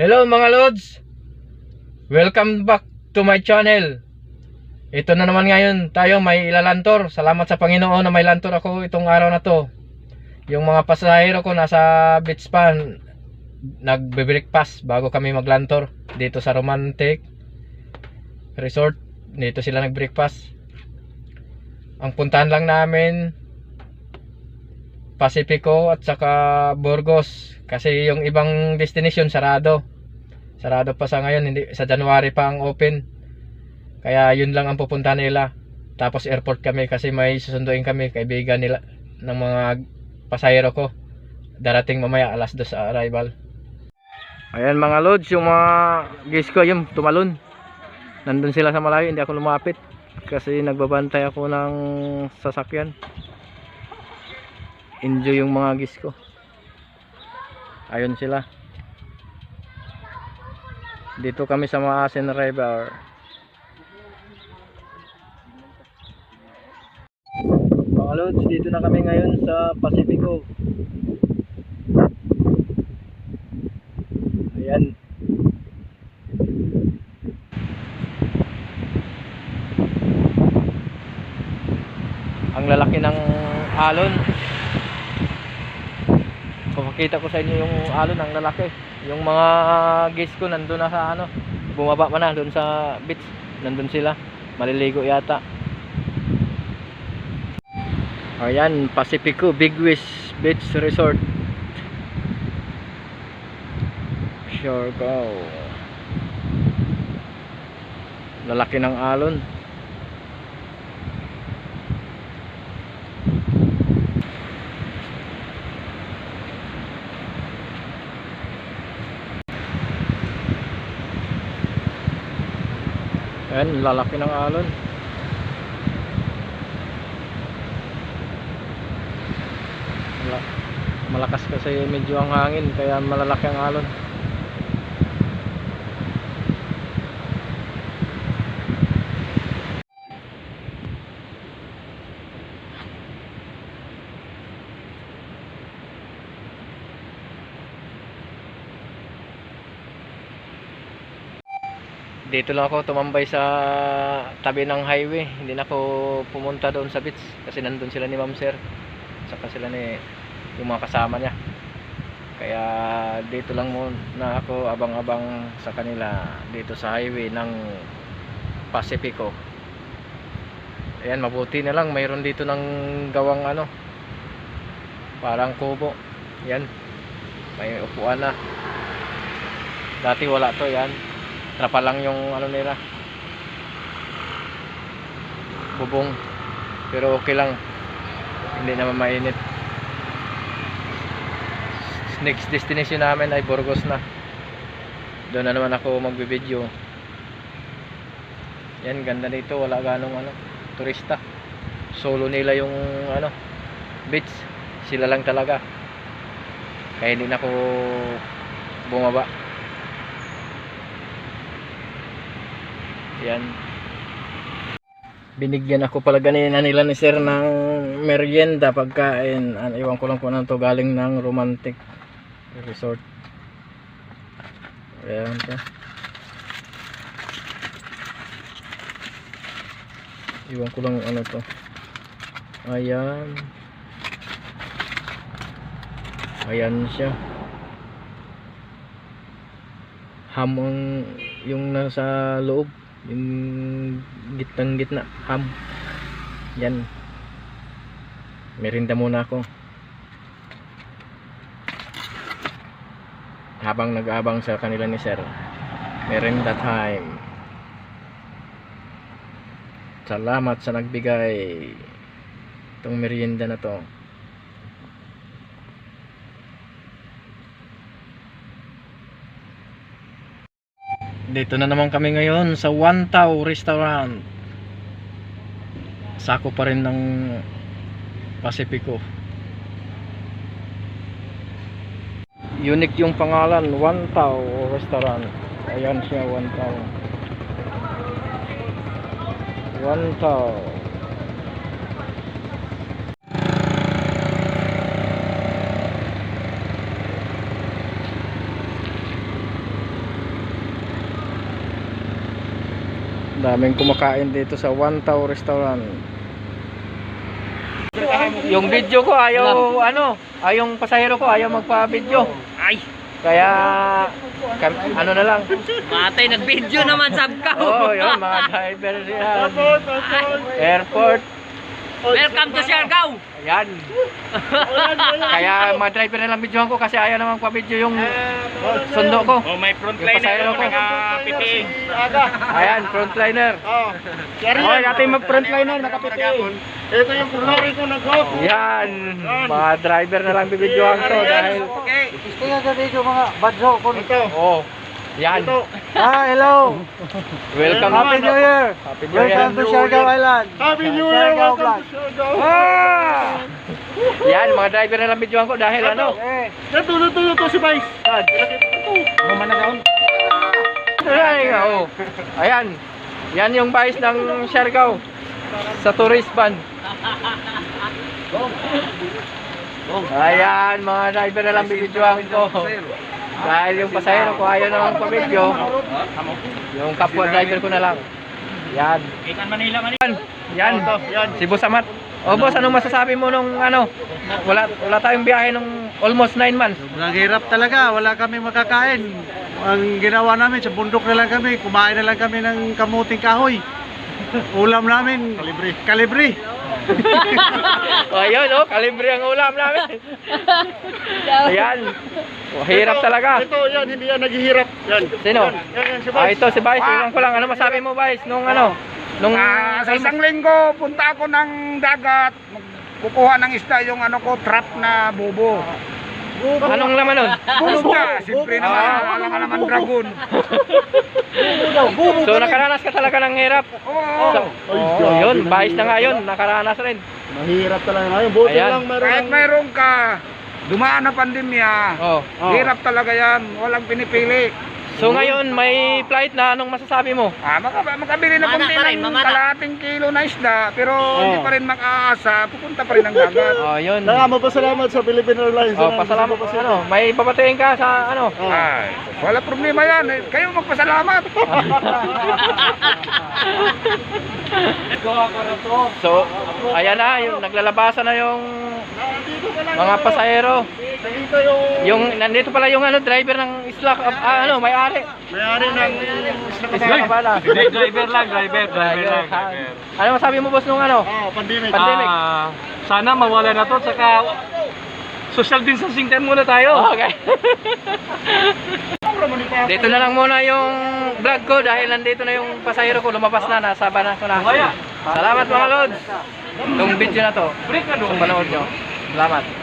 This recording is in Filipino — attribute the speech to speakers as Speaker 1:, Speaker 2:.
Speaker 1: Hello mga Lods! Welcome back to my channel. Ito na naman ngayon tayo may ilalantor. Salamat sa Panginoon na may lantor ako itong araw na to. Yung mga pasahero ko nasa beach pa nagbe-breakfast bago kami maglantor dito sa Romantic Resort. Dito sila nag-breakfast. Ang puntahan lang namin Pacifico at saka Burgos kasi yung ibang destination sarado. Sarado pa sa ngayon, hindi sa January pa ang open. Kaya yun lang ang pupunta nila. Tapos airport kami kasi may susunduin kami kaibigan nila ng mga pasahero ko. Darating mamaya alas 2 sa arrival. Ayan mga loads, yung mga guys ko yung tumalon. Nandun sila sa malayo, hindi ako lumapit kasi nagbabantay ako ng sasakyan enjoy yung mga gis ko ayun sila dito kami sa Maasin River mga lods dito na kami ngayon sa Pacifico ayan. Ang lalaki ng alon Papakita ko sa inyo yung alon ng lalaki. Yung mga guys ko nandun na sa ano, bumaba pa na doon sa beach. Nandun sila. Maliligo yata. Ayan, Pacifico Big Wish Beach Resort. Sure go. Lalaki ng alon. Ayan, lalaki ng alon. Mala- Malakas kasi medyo ang hangin kaya malalaki ang alon. Dito lang ako tumambay sa tabi ng highway. Hindi na ako pumunta doon sa beach kasi nandun sila ni ma'am sir. Saka sila ni yung mga kasama niya. Kaya dito lang muna ako abang-abang sa kanila dito sa highway ng Pacifico ayan mabuti na lang. Mayroon dito ng gawang ano parang kubo. Yan may upuan na. Dati wala to yan trapa lang yung ano nila. Bubong. Pero okay lang. Hindi naman mainit. Next destination namin ay Burgos na. Doon na naman ako magbibideo yan ganda nito. Wala ganong ano turista. Solo nila yung ano beach. Sila lang talaga. Kaya hindi na ako bumaba Yan. Binigyan ako pala ganina nila ni sir ng merienda pagkain. An iwan ko lang kung ano to galing ng romantic resort. Ayan to. Iwan ko lang ano to. Ayan. Ayan siya. Hamong yung nasa loob yung gitnang gitna ham yan. Merinda muna ako. Habang nag-abang sa kanila ni sir merinda time. Salamat sa nagbigay. Itong merienda na to Dito na naman kami ngayon sa Tao Restaurant. Sako pa rin ng Pacifico. Unique yung pangalan, Tao Restaurant. Ayan siya, One Tao. Daming kumakain dito sa One Tao Restaurant. Yung video ko ayaw ano, ay yung pasahero ko ayaw magpa-video.
Speaker 2: Ay!
Speaker 1: Kaya kam- ano na lang.
Speaker 2: Matay, nag-video naman sab ka.
Speaker 1: Oh, yun mga driver yan. Airport.
Speaker 2: Welcome to Siargao.
Speaker 1: Ayan. Kaya mga driver na lang videohan ko kasi ayaw naman pa-video yung sundo ko.
Speaker 2: Oh, may frontliner
Speaker 1: pasahero ko.
Speaker 2: naka-PPE.
Speaker 1: Ayan, frontliner.
Speaker 3: Oh. Yari
Speaker 1: Okay,
Speaker 3: yan.
Speaker 1: natin mag-frontliner, nakapiti.
Speaker 3: Ito yung kunwari ko nag-off.
Speaker 1: Yan, mga driver na lang bibidyohan ko dahil
Speaker 3: Okay.
Speaker 4: Gusto nga sa video mga badso ko.
Speaker 3: Ito.
Speaker 1: oh, yan.
Speaker 3: Ito.
Speaker 4: Ah, hello.
Speaker 1: Welcome.
Speaker 4: Happy New Year.
Speaker 1: Happy New Year.
Speaker 4: Welcome to Siargao Island.
Speaker 3: Happy New Year. Welcome to Siargao.
Speaker 1: Ah! Yan, mga driver na lang bidyohan ko dahil ano?
Speaker 4: Eh,
Speaker 3: Ito, ito, ito si Vice.
Speaker 1: Yan. Ayan, oh. Ayan. Yan yung bais ng Siargao sa tourist van. Ayan, mga driver na lang bibidyohan ko. Dahil yung pasahero ko ayaw naman pa-video. Yung kapwa driver ko na lang. Yan.
Speaker 2: Ikan Manila, Manila.
Speaker 1: Yan. Yan. Si Boss Amat. O boss, anong masasabi mo nung ano? Wala wala tayong biyahe nung almost 9 months.
Speaker 4: Sobrang hirap talaga. Wala kami makakain. Ang ginawa namin, sa bundok na lang kami. Kumain na lang kami ng kamuting kahoy. Ulam namin, kalibre. Kalibre.
Speaker 1: O ayun, oh, kalibre ang ulam namin. Ayan. O, hirap
Speaker 3: Ito,
Speaker 1: talaga.
Speaker 3: Ito, yan. Hindi yan naghihirap. Yan.
Speaker 1: Sino?
Speaker 3: Yan, yan, yan si
Speaker 1: Ah,
Speaker 3: Vice.
Speaker 1: ito si Vice. Iwan ko lang. Ano masabi mo, Vice? Nung ano? Nung
Speaker 5: Ah, sa isang linggo, punta ako ng dagat. Kukuha ng isda yung ano ko, trap na bubo.
Speaker 1: Anong laman nun?
Speaker 5: Bulga, siyempre naman,
Speaker 1: Ah.
Speaker 5: wala ka naman dragon.
Speaker 1: So nakaranas ka talaga ng hirap.
Speaker 5: Oo.
Speaker 1: So, oh, yun, Vice na nga yun. Nakaranas rin.
Speaker 3: Mahirap talaga ngayon. Buti
Speaker 1: Ayan.
Speaker 3: lang meron.
Speaker 5: Kahit mayroon ka, dumaan na pandemya,
Speaker 1: Oh.
Speaker 5: hirap talaga yan, walang pinipili.
Speaker 1: So ngayon, may flight na. Anong masasabi mo?
Speaker 5: Ah, maka, makabili na
Speaker 2: Mamana
Speaker 5: kunti
Speaker 2: pa rin,
Speaker 5: ng
Speaker 2: mamana.
Speaker 5: kalahating kilo na isda, pero hindi pa rin makaasa, pupunta pa rin ng dagat.
Speaker 1: Oh, yun.
Speaker 3: Kaya magpasalamat sa Philippine Airlines.
Speaker 1: Oh, pasalamat po ano. May papatingin ka sa ano?
Speaker 3: Oh.
Speaker 5: Ay, wala problema yan. eh. Kayo magpasalamat.
Speaker 1: So, ayan na, yung naglalabasan na yung mga pasahero.
Speaker 3: Dito yung
Speaker 1: Yung nandito pala yung ano driver ng isla ah, ano, may-ari.
Speaker 3: may-ari ng
Speaker 1: Isla Kabala.
Speaker 2: driver lang, driver,
Speaker 1: Driver. Ano masabi mo boss nung ano?
Speaker 3: Oh, pandemic.
Speaker 1: Pandemic.
Speaker 2: Ah, sana mawala na to, saka social distancing time muna tayo.
Speaker 1: Okay. Dito na lang muna yung vlog ko dahil nandito na yung pasahero ko lumabas na nasa bana ko na. Salamat mga lods. Itong video na to.
Speaker 2: Na
Speaker 1: Kung panood nyo. Salamat.